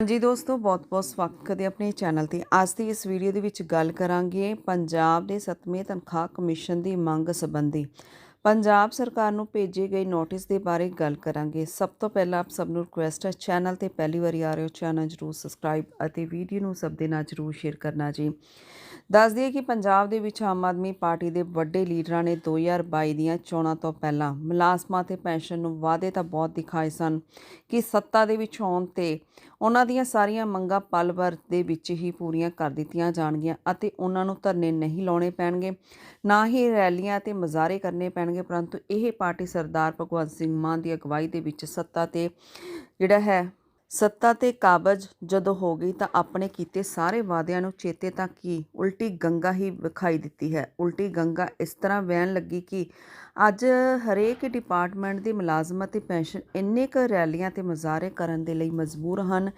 ਹਾਂਜੀ ਦੋਸਤੋ, ਬਹੁਤ-ਬਹੁਤ ਸਵਾਗਤ ਕਰਦੇ ਆਪਣੇ ਚੈਨਲ ਤੇ। ਅੱਜ ਦੀ ਇਸ ਵੀਡੀਓ ਦੇ ਵਿੱਚ ਗੱਲ ਕਰਾਂਗੇ ਪੰਜਾਬ ਦੇ 7ਵੇਂ ਤਨਖਾਹ ਕਮਿਸ਼ਨ ਦੀ ਮੰਗ ਸੰਬੰਧੀ। ਪੰਜਾਬ ਸਰਕਾਰ ਨੂੰ ਭੇਜੇ ਗਏ ਨੋਟਿਸ ਦੇ ਬਾਰੇ ਗੱਲ ਕਰਾਂਗੇ। ਸਭ ਤੋਂ ਪਹਿਲਾਂ ਆਪ ਸਭ ਨੂੰ ਰਿਕੁਐਸਟ ਹੈ ਚੈਨਲ ਤੇ ਪਹਿਲੀ ਵਾਰੀ ਆ ਰਹੇ ਹੋ, ਚੈਨਲ ਜਰੂਰ ਸਬਸਕ੍ਰਾਈਬ ਅਤੇ ਵੀਡੀਓ ਨੂੰ ਸਭ ਦੇ ਨਾਲ ਜਰੂਰ ਸ਼ੇਅਰ ਕਰਨਾ ਜੀ। ਦੱਸ ਦਈਏ ਕਿ ਪੰਜਾਬ ਦੇ ਵਿੱਚ ਆਮ ਆਦਮੀ ਪਾਰਟੀ ਦੇ ਵੱਡੇ ਲੀਡਰਾਂ ਨੇ 2022 ਦੀਆਂ ਚੋਣਾਂ ਤੋਂ ਪਹਿਲਾਂ ਮੁਲਾਜ਼ਮਾਂ ਤੇ ਪੈਨਸ਼ਨ ਨੂੰ ਵਾਅਦੇ ਤਾਂ ਬਹੁਤ ਦਿਖਾਏ ਸਨ ਕਿ ਸੱਤਾ ਦੇ ਵਿੱਚ ਆਉਣ ਤੇ ਉਹਨਾਂ ਦੀਆਂ ਸਾਰੀਆਂ ਮੰਗਾਂ ਪਲ ਭਰ ਦੇ ਵਿੱਚ ਹੀ ਪੂਰੀਆਂ ਕਰ ਦਿੱਤੀਆਂ ਜਾਣਗੀਆਂ ਅਤੇ ਉਹਨਾਂ ਨੂੰ ਧਰਨੇ ਨਹੀਂ ਲਾਉਣੇ ਪੈਣਗੇ, ਨਾ ਹੀ ਰੈਲੀਆਂ ਤੇ ਮਜ਼ਾਰੇ ਕਰਨੇ ਪੈਣਗੇ। ਪਰੰਤੂ ਇਹ ਪਾਰਟੀ ਸਰਦਾਰ ਭਗਵੰਤ ਸਿੰਘ ਮਾਨ ਦੀ ਅਗਵਾਈ ਦੇ ਵਿੱਚ ਸੱਤਾ ਤੇ ਜਿਹੜਾ ਹੈ ਸੱਤਾ ਤੇ ਕਾਬਜ ਜਦੋਂ ਹੋ ਗਈ ਤਾਂ ਆਪਣੇ ਕੀਤੇ ਸਾਰੇ ਵਾਅਦਿਆਂ ਨੂੰ ਚੇਤੇ ਤਾਂ ਕੀ ਉਲਟੀ ਗੰਗਾ ਹੀ ਵਿਖਾਈ ਦਿੱਤੀ ਹੈ। ਉਲਟੀ ਗੰਗਾ ਇਸ ਤਰ੍ਹਾਂ ਵਹਿਣ ਲੱਗੀ ਕਿ ਅੱਜ ਹਰੇਕ ਡਿਪਾਰਟਮੈਂਟ ਦੇ ਮੁਲਾਜ਼ਮ ਅਤੇ ਪੈਨਸ਼ਨ ਇੰਨੇ ਕੁ ਰੈਲੀਆਂ ਤੇ ਮੁਜ਼ਾਹਰੇ ਕਰਨ ਦੇ ਲਈ ਮਜਬੂਰ ਹਨ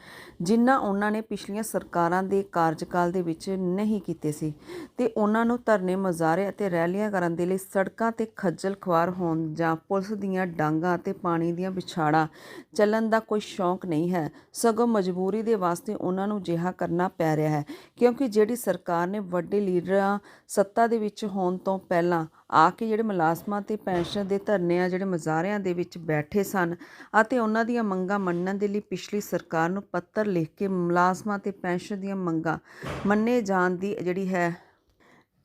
ਜਿਨ੍ਹਾਂ ਉਹਨਾਂ ਨੇ ਪਿਛਲੀਆਂ ਸਰਕਾਰਾਂ ਦੇ ਕਾਰਜਕਾਲ ਦੇ ਵਿੱਚ ਨਹੀਂ ਕੀਤੇ ਸੀ ਤੇ ਉਹਨਾਂ ਨੂੰ ਧਰਨੇ, ਮੁਜ਼ਾਹਰੇ ਅਤੇ ਰੈਲੀਆਂ ਕਰਨ ਦੇ ਲਈ ਸੜਕਾਂ ਤੇ ਖੱਜਲ ਖੁਆਰ ਹੋਣ ਜਾਂ ਪੁਲਿਸ ਦੀਆਂ ਡਾਂਗਾਂ ਅਤੇ ਪਾਣੀ ਦੀਆਂ ਵਿਛਾੜਾਂ ਚੱਲਣ ਦਾ ਕੋਈ ਸ਼ੌਂਕ ਨਹੀਂ ਹੈ। ਸਗੋਂ ਮਜਬੂਰੀ ਦੇ ਵਾਸਤੇ ਉਹਨਾਂ ਨੂੰ ਜਿਹਾ ਕਰਨਾ ਪੈ ਰਿਹਾ ਹੈ, ਕਿਉਂਕਿ ਜਿਹੜੀ ਸਰਕਾਰ ਨੇ ਵੱਡੇ ਲੀਡਰਾਂ ਸੱਤਾ ਦੇ ਵਿੱਚ ਹੋਣ ਤੋਂ ਪਹਿਲਾਂ ਆ ਕੇ ਜਿਹੜੇ ਮੁਲਾਜ਼ਮਾਂ ਤੇ ਪੈਨਸ਼ਨ ਦੇ ਧਰਨੇ ਆ, ਜਿਹੜੇ ਮੁਜ਼ਾਹਰਿਆਂ ਦੇ ਵਿੱਚ ਬੈਠੇ ਸਨ ਅਤੇ ਉਹਨਾਂ ਦੀਆਂ ਮੰਗਾਂ ਮੰਨਣ ਦੇ ਲਈ ਪਿਛਲੀ ਸਰਕਾਰ ਨੂੰ ਪੱਤਰ ਲਿਖ ਕੇ ਮੁਲਾਜ਼ਮਾਂ ਤੇ ਪੈਨਸ਼ਨ ਦੀਆਂ ਮੰਗਾਂ ਮੰਨੇ ਜਾਣ ਦੀ ਜਿਹੜੀ ਹੈ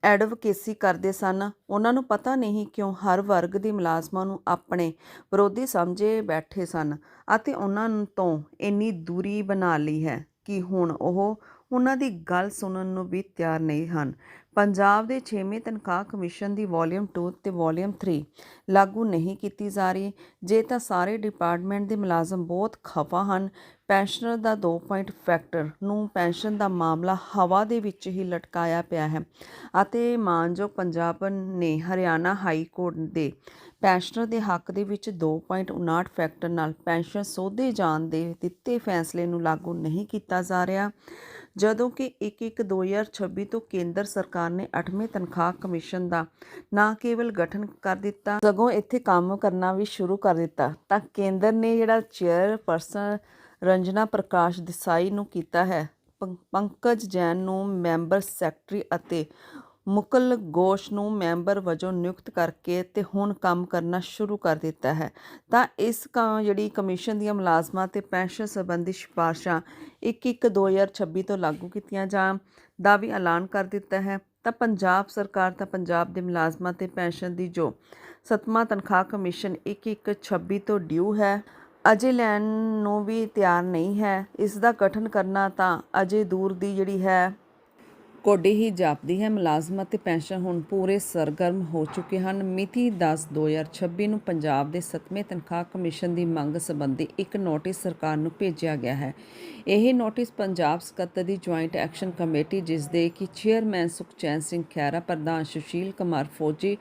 ਐਡਵੋਕੇਸੀ ਕਰਦੇ ਸਨ। ਉਹਨਾਂ ਨੂੰ ਪਤਾ ਨਹੀਂ ਕਿਉਂ ਹਰ ਵਰਗ ਦੇ ਮੁਲਾਜ਼ਮਾਂ ਨੂੰ ਆਪਣੇ ਵਿਰੋਧੀ ਸਮਝੇ ਬੈਠੇ ਸਨ ਅਤੇ ਉਹਨਾਂ ਤੋਂ ਇੰਨੀ ਦੂਰੀ ਬਣਾ ਲਈ ਹੈ ਕਿ ਹੁਣ ਉਹ ਉਹਨਾਂ ਦੀ ਗੱਲ ਸੁਣਨ ਨੂੰ ਵੀ ਤਿਆਰ ਨਹੀਂ ਹਨ। ਪੰਜਾਬ ਦੇ 6ਵੇਂ ਤਨਖਾਹ ਕਮਿਸ਼ਨ ਦੀ ਵੋਲੀਅਮ 2 ਤੇ ਵੋਲੀਅਮ 3 ਲਾਗੂ ਨਹੀਂ ਕੀਤੀ ਜਾ ਰਹੀ, ਜੇ ਤਾਂ ਸਾਰੇ ਡਿਪਾਰਟਮੈਂਟ ਦੇ ਮੁਲਾਜ਼ਮ ਬਹੁਤ ਖਫਾ ਹਨ। ਪੈਨਸ਼ਨਰ ਦਾ 2 ਪੁਆਇੰਟ ਫੈਕਟਰ ਨੂੰ ਪੈਨਸ਼ਨ ਦਾ ਮਾਮਲਾ ਹਵਾ ਦੇ ਵਿੱਚ ਹੀ ਲਟਕਾਇਆ ਪਿਆ ਹੈ ਅਤੇ ਮਾਨਯੋਗ ਪੰਜਾਬ ਨੇ ਹਰਿਆਣਾ ਹਾਈ ਕੋਰਟ ਦੇ ਪੈਨਸ਼ਨਰ ਦੇ ਹੱਕ ਦੇ ਵਿੱਚ 2.59 ਫੈਕਟਰ ਨਾਲ ਪੈਨਸ਼ਨ ਸੋਧੇ ਜਾਣ ਦੇ ਦਿੱਤੇ ਫੈਸਲੇ ਨੂੰ ਲਾਗੂ ਨਹੀਂ ਕੀਤਾ ਜਾ ਰਿਹਾ, ਜਦੋਂ ਕਿ 1/1/2026 ਤੋਂ ਕੇਂਦਰ ਸਰਕਾਰ ਨੇ 8ਵੇਂ ਤਨਖਾਹ ਕਮਿਸ਼ਨ ਦਾ ਨਾ ਕੇਵਲ ਗਠਨ ਕਰ ਦਿੱਤਾ, ਸਗੋਂ ਇੱਥੇ ਕੰਮ ਕਰਨਾ ਵੀ ਸ਼ੁਰੂ ਕਰ ਦਿੱਤਾ। ਤਾਂ ਕੇਂਦਰ ਨੇ ਜਿਹੜਾ ਚੇਅਰਪਰਸਨ ਰੰਜਨਾ ਪ੍ਰਕਾਸ਼ ਦੇਸਾਈ ਨੂੰ ਕੀਤਾ ਹੈ ਪੰਕਜ ਜੈਨ ਨੂੰ ਮੈਂਬਰ ਸੈਕਟਰੀ ਅਤੇ ਮੁਕਲ ਗੋਸ਼ ਨੂੰ ਮੈਂਬਰ ਵਜੋਂ ਨਿਯੁਕਤ ਕਰਕੇ ਤੇ ਹੁਣ ਕੰਮ ਕਰਨਾ ਸ਼ੁਰੂ ਕਰ ਦਿੱਤਾ ਹੈ। ਤਾਂ ਇਸ ਕ- ਜਿਹੜੀ ਕਮਿਸ਼ਨ ਦੀਆਂ ਮੁਲਾਜ਼ਮਾਂ ਤੇ ਪੈਨਸ਼ਨ ਸੰਬੰਧੀ ਸਿਫਾਰਸ਼ਾਂ 1/1/2026 ਤੋਂ ਲਾਗੂ ਕੀਤੀਆਂ ਜਾਣ ਦਾ ਵੀ ਐਲਾਨ ਕਰ ਦਿੱਤਾ ਹੈ। ਤਾਂ ਪੰਜਾਬ ਸਰਕਾਰ ਤਾਂ ਪੰਜਾਬ ਦੇ ਮੁਲਾਜ਼ਮਾਂ ਤੇ ਪੈਨਸ਼ਨ ਦੀ ਜੋ ਸੱਤਵਾਂ ਤਨਖਾਹ ਕਮਿਸ਼ਨ 1/1/26 ਤੋਂ ਡਿਊ ਹੈ, ਅਜੇ ਲੈਣ ਨੂੰ ਵੀ ਤਿਆਰ ਨਹੀਂ ਹੈ। ਇਸ ਦਾ ਗਠਨ ਕਰਨਾ ਤਾਂ ਅਜੇ ਦੂਰ ਦੀ ਜਿਹੜੀ ਹੈ ਕੋਡੀ ਹੀ ਜਾਪਦੀ ਹੈ, ਮੁਲਾਜ਼ਮ ਅਤੇ ਪੈਨਸ਼ਨ ਹੁਣ ਪੂਰੇ ਸਰਗਰਮ ਹੋ ਚੁੱਕੇ ਹਨ। ਮਿਤੀ 10/2026 ਨੂੰ ਪੰਜਾਬ ਦੇ 7ਵੇਂ ਤਨਖਾਹ ਕਮਿਸ਼ਨ ਦੀ ਮੰਗ ਸੰਬੰਧੀ ਇੱਕ ਨੋਟਿਸ ਸਰਕਾਰ ਨੂੰ ਭੇਜਿਆ ਗਿਆ ਹੈ। ਇਹ ਨੋਟਿਸ ਪੰਜਾਬ ਸਕੱਤਰ ਦੀ ਜੁਆਇੰਟ ਐਕਸ਼ਨ ਕਮੇਟੀ, ਜਿਸ ਦੇ ਕਿ ਚੇਅਰਮੈਨ ਸੁਖਚੈਨ ਸਿੰਘ ਖਹਿਰਾ, ਪ੍ਰਧਾਨ ਸੁਸ਼ੀਲ ਕੁਮਾਰ ਫੌਜੀ,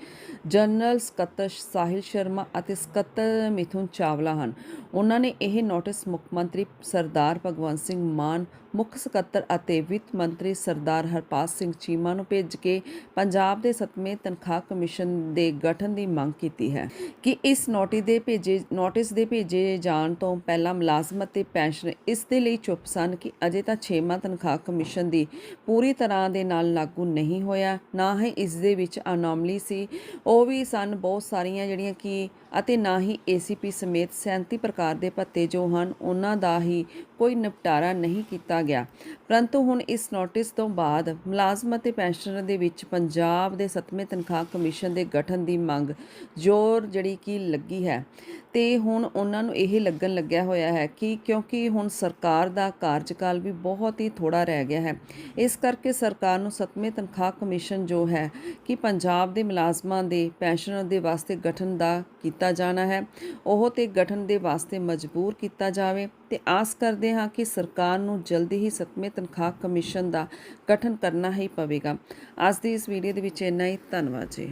ਜਨਰਲ ਸਕੱਤਰ ਸਾਹਿਲ ਸ਼ਰਮਾ ਅਤੇ ਸਕੱਤਰ ਮਿਥੁਨ ਚਾਵਲਾ ਹਨ। ਉਹਨਾਂ ਨੇ ਇਹ ਨੋਟਿਸ ਮੁੱਖ ਮੰਤਰੀ ਸਰਦਾਰ ਭਗਵੰਤ ਸਿੰਘ ਮਾਨ, ਮੁੱਖ ਸਕੱਤਰ ਅਤੇ ਵਿੱਤ ਮੰਤਰੀ ਸਰਦਾਰ ਹਰਪਾਲ ਸਿੰਘ ਚੀਮਾ ਨੂੰ ਭੇਜ ਕੇ ਪੰਜਾਬ ਦੇ 7ਵੇਂ ਤਨਖਾਹ ਕਮਿਸ਼ਨ ਦੇ ਗਠਨ ਦੀ ਮੰਗ ਕੀਤੀ ਹੈ ਕਿ ਇਸ ਨੋਟਿਸ ਦੇ ਭੇਜੇ, ਨੋਟਿਸ ਦੇ ਭੇਜੇ ਜਾਣ ਤੋਂ ਪਹਿਲਾਂ ਮੁਲਾਜ਼ਮ ਅਤੇ ਪੈਨਸ਼ਨ ਇਸ ਦੇ ਲਈ ਚੁੱਪ ਸਨ ਕਿ ਅਜੇ ਤਾਂ 6ਵਾਂ ਤਨਖਾਹ ਕਮਿਸ਼ਨ ਦੀ ਪੂਰੀ ਤਰ੍ਹਾਂ ਦੇ ਨਾਲ ਲਾਗੂ ਨਹੀਂ ਹੋਇਆ, ਨਾ ਹੀ ਇਸ ਦੇ ਵਿੱਚ ਅਨੋਮਲੀ ਸੀ। ਉਹ ਵੀ ਸਨ ਬਹੁਤ ਸਾਰੀਆਂ ਜਿਹੜੀਆਂ ਕਿ ਅਤੇ ਨਾ ਹੀ ACP ਸਮੇਤ 37 ਪ੍ਰਕਾਰ ਦੇ ਭੱਤੇ ਜੋ ਹਨ, ਉਹਨਾਂ ਦਾ ਹੀ ਕੋਈ ਨਿਪਟਾਰਾ ਨਹੀਂ ਕੀਤਾ ਗਿਆ। ਪਰੰਤੂ ਹੁਣ ਇਸ ਨੋਟਿਸ ਤੋਂ ਬਾਅਦ ਮੁਲਾਜ਼ਮ ਅਤੇ ਪੈਨਸ਼ਨਰ ਦੇ ਵਿੱਚ ਪੰਜਾਬ ਦੇ 7ਵੇਂ ਤਨਖਾਹ ਕਮਿਸ਼ਨ ਦੇ ਗਠਨ ਦੀ ਮੰਗ ਜ਼ੋਰ ਜਿਹੜੀ ਕਿ ਲੱਗੀ ਹੈ। ਤੇ ਹੁਣ ਉਹਨਾਂ ਨੂੰ ਇਹ ਲੱਗਣ ਲੱਗਿਆ ਹੋਇਆ ਹੈ ਕਿ ਕਿਉਂਕਿ ਹੁਣ ਸਰਕਾਰ ਦਾ ਕਾਰਜਕਾਲ ਵੀ ਬਹੁਤ ਹੀ ਥੋੜਾ ਰਹਿ ਗਿਆ ਹੈ। ਇਸ ਕਰਕੇ ਸਰਕਾਰ ਨੂੰ 7ਵੇਂ ਤਨਖਾਹ ਕਮਿਸ਼ਨ ਜੋ ਹੈ ਕਿ ਪੰਜਾਬ ਦੇ ਮੁਲਾਜ਼ਮਾਂ ਦੇ, ਪੈਨਸ਼ਨਰ ਦੇ ਵਾਸਤੇ ਗਠਨ ਦਾ ਕੀਤਾ ਜਾਣਾ ਹੈ। ਉਹ ਤੇ ਗਠਨ ਦੇ ਵਾਸਤੇ ਮਜਬੂਰ ਕੀਤਾ ਜਾਵੇ। ਤੇ ਆਸ ਕਰਦੇ ਹਾਂ ਕਿ ਸਰਕਾਰ ਨੂੰ ਜਲਦੀ ਹੀ 7ਵੇਂ ਤਨਖਾਹ ਕਮਿਸ਼ਨ ਦਾ ਗਠਨ ਕਰਨਾ ਹੀ ਪਵੇਗਾ। ਅੱਜ ਦੀ ਇਸ ਵੀਡੀਓ ਦੇ ਵਿੱਚ ਇੰਨਾ ਹੀ। ਧੰਨਵਾਦ ਜੀ।